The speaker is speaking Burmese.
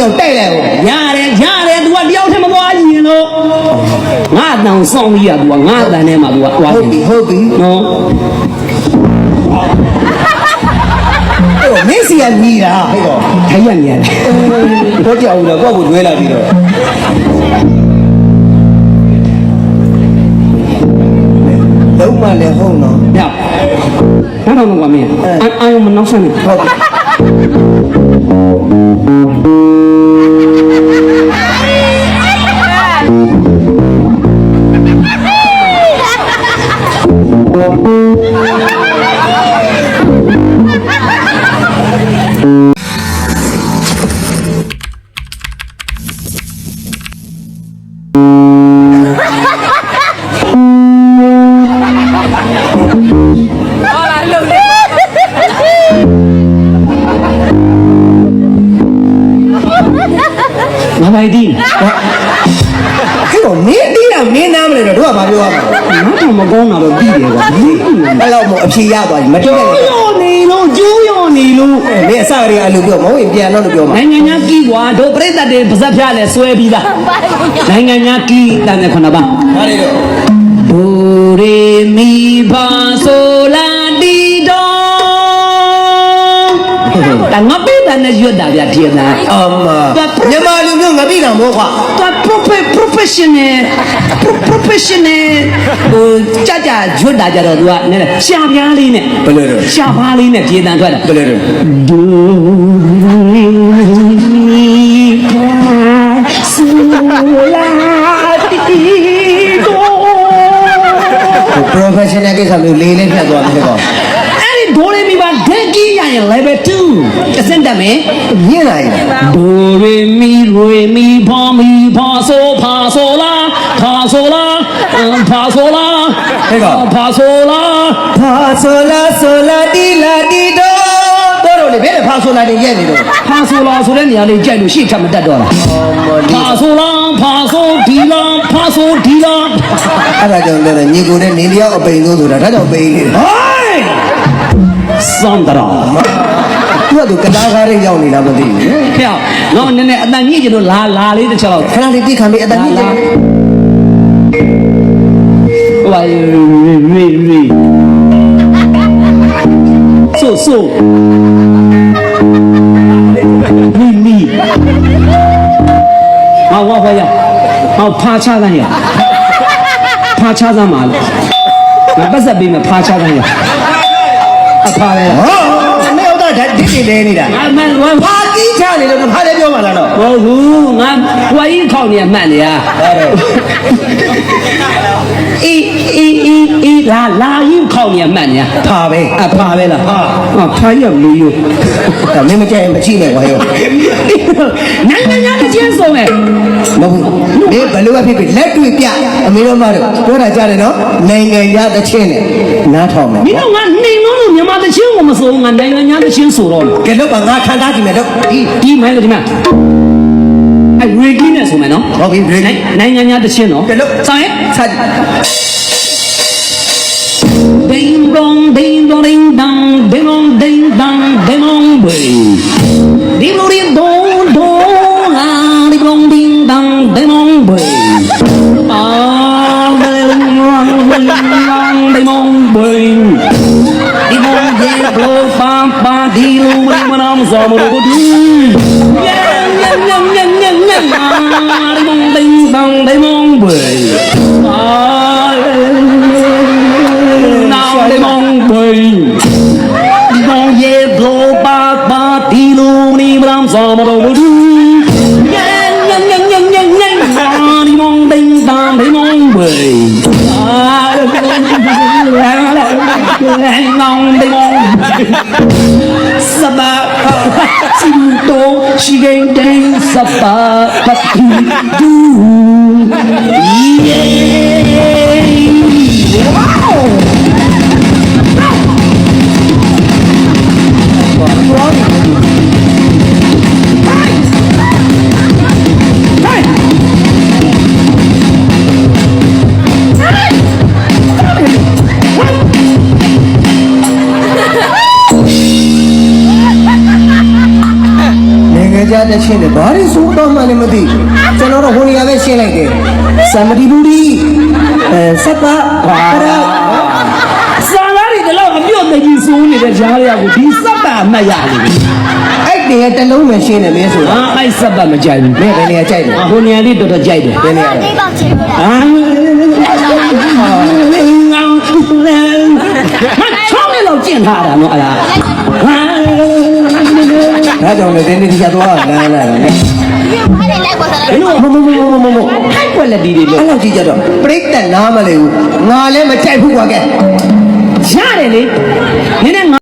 ယောက်တိုက်လိုက်ဟို ရတယ်ရတယ် तू ကတယောက်တည်းမသွားရင်လို့ငါတန်ဆောင်ကြီးอ่ะ तू ကငါတန်ထဲမှာ तू ကသွား ဟုတ်ပြီဟုတ်ပြီ နော် အဲ့တော့မင်းစီကညီတာဟဲ့ကော ထိုင်ရနေရတယ် တော့ကြောက်ဦးတော့ကိုယ့်ကိုကျွဲလာပြီးတော့လုံးမလည်းဟုတ်နော် ညနောက်တော့ကွာမင်းအာအာယုံမနောက်ဆန်းနေ ဟုတ်ပြီ ဟဲ့ကောမင်းတီးတာမင်းနားမလဲတော့တို့ကဘာပြောရမှာငါတော့မကောင်းတာတော့ပြီးတယ်ကွာဒီအဲ့တော့မို့အဖြေရသွားပြီမပြောကျိုးနဲ့ရောနေလို့ကျိုးရောနေလို့မင်းအစကတည်းကအဲ့လိုပြောမဟုတ်ရင်ပြန်တော့လို့ပြောမှာနိုင်ငံညာကီကွာတို့ပြိတ္တတွေပါဇက်ဖျားလဲဆွဲပြီးသားနိုင်ငံညာကီတန်တဲ့ခုနပါဟာလေတော့ဒိုရေမီဖာဆိုလာတီဒေါတငါပိ တနဲ့ရွတ်တာဗျဒီနာအမမြန်မာလူမျိုးငါပြီးတာမို့ခွာသူ profe- professional pro- professional ဟိုကြကြရွတ်တာကြတော့ तू ကနည်းနည်းရှာပြားလေးနဲ့ဘယ်လိုလဲရှာဖားလေးနဲ့ပြေးတန်ထွက်တာဘယ်လိုလဲဒိုရေမီဖာဆိုလာတီဒေါ professional ကိစ္စမျိုးလေးလေးဖြတ်သွားတယ်ကောအဲ့ဒီဒိုရေမီပါဒက်ကြီးရရင် level 2 အစင့်တက်မယ်ညင်လာရင်ဒိုရေမီရေမီဖာမီဖာဆိုဖာဆိုလာဖာဆိုလာဖာဆိုလာဖာဆိုလာဖာဆိုလာဆိုလာတီလာတီတော့တော်တော်လေးဘယ်နဲ့ဖာဆိုလာနေရဲ့နေတော့ဖာဆိုလာဆိုတဲ့နေရာလေးကြိုက်လို့ရှေ့ထပ်မတက်တော့လားဖာဆိုလာဖာဆိုဒီလာဖာဆိုဒီလာအဲ့ဒါကြောင့်လည်းညီကိုနဲ့နေလျောက်အပိန်ဆုံးဆိုတာဒါကြောင့်ပိန်နေတယ်ဟိုင်းစန္ဒရာ သူကသူကတားကားလေးရောက်နေတာမသိဘူးဖေ။နော်နည်းနည်းအတန်မြင့်ကျတော့လာလာလေးတစ်ချက်တော့ခဏလေးတိခံပြီးအတန်ကြီးတယ်ဟိုပါရီရီရီဆိုဆိုရီရီဟောဝါဖယာဟောဖာချတဲ့ရဖာချတဲ့မှာလို့ငါပတ်ဆက်ပေးမယ်ဖာချတဲ့ရအဖာလေဟော နေတော့ဒါဒီဒီလေးနေတာငါမန်ဝါဖာကြီးချနေလို့ဖာလည်းပြောမှလားတော့ဟုတ်ဘူးငါဝိုင်းခေါင်းနေမှန်နေရဟုတ်တယ်အေးအေးအေးအေးလာလာရင်ခေါင်းနေမှန်နေရဖာပဲအဖာပဲလားဟာဟာဖာရမလို့ဒါမင်းမကြိုက်ရင်မချိနဲ့ကွာရောနိုင်ငံညာတစ်ချင်းဆုံးမယ်မဟုတ်ဘူးမင်းဘယ်လိုပဲဖြစ်ဖြစ်လက်တွေ့ပြအမေတို့မတို့ပြောတာကြားတယ်နော်နိုင်ငံရသချင်းနဲ့နားထောင်မယ်မင်းတို့ငါနှိမ်လုံးလို့ မြန်မာတစ်ချင်းကိုမစိုးငါနိုင်ငံညာတစ်ချင်းဆိုတော့ကဲတော့ငါခံစားကြည့်မယ်တော့ဒီဒီမိုင်းလို့ဒီမှာအဲရေကင်းနဲ့ဆိုမယ်နော်ဟုတ်ပြီ ready နိုင်ငံညာတစ်ချင်းနော်ကဲလို့ဆောင်ရဲ့ဆက် Ding dong ding dong ding dong ding dong ding dong ding dong mong giờ một đứa đi. Nhân nhân nhân nhân nhân nhân nhân nhân nhân nhân nhân nhân nhân nhân nhân nhân nhân sintong siyenteng sa papatidong. Yeah! နိုင်ငံခြားတစ်ချရှင်းတယ်ဘာလို့စိုးတော့မှလည်းမသိကျွန်တော်တို့ဟိုနေရာပဲရှင်းလိုက်တယ်စမတိဘူးဒီအဲစက်ပါပါရစာသားတွေတော့အပြုတ်မကြီးစိုးနေတဲ့ဈာရကိုဒီစက်တာအမှတ်ရလေအဲ့တည်းတစ်လုံးပဲရှင်းတယ်မင်းဆိုတာဟာအဲ့စက်တာမကြိုက်ဘူးမင်းဘယ်နေရာကြိုက်လဲဟိုနေရာလေးတော်တော်ကြိုက်တယ်ဘယ်နေရာလဲလေးကောင်ချေလို့လားအာငောင်းမချောင်းလေးတော့ကျင့်ထားတာနော်အလား ဟာဒါကြောင့်လည်းဒီနေ့ဒီချသွားလမ်းလာတယ်ဒီဘာလဲလိုက်ပေါ်စားဘလဲယ်လိုမမမမမမဟိုက်ွက်လက်ဒီတွေလို့အဲ့လောက်ကြီးကြတော့ပြိတ္တနားမလဲဘူးငါလည်းမကြိုက်ဘူးကွာကဲရတယ်လေနင်းနဲ့ငါ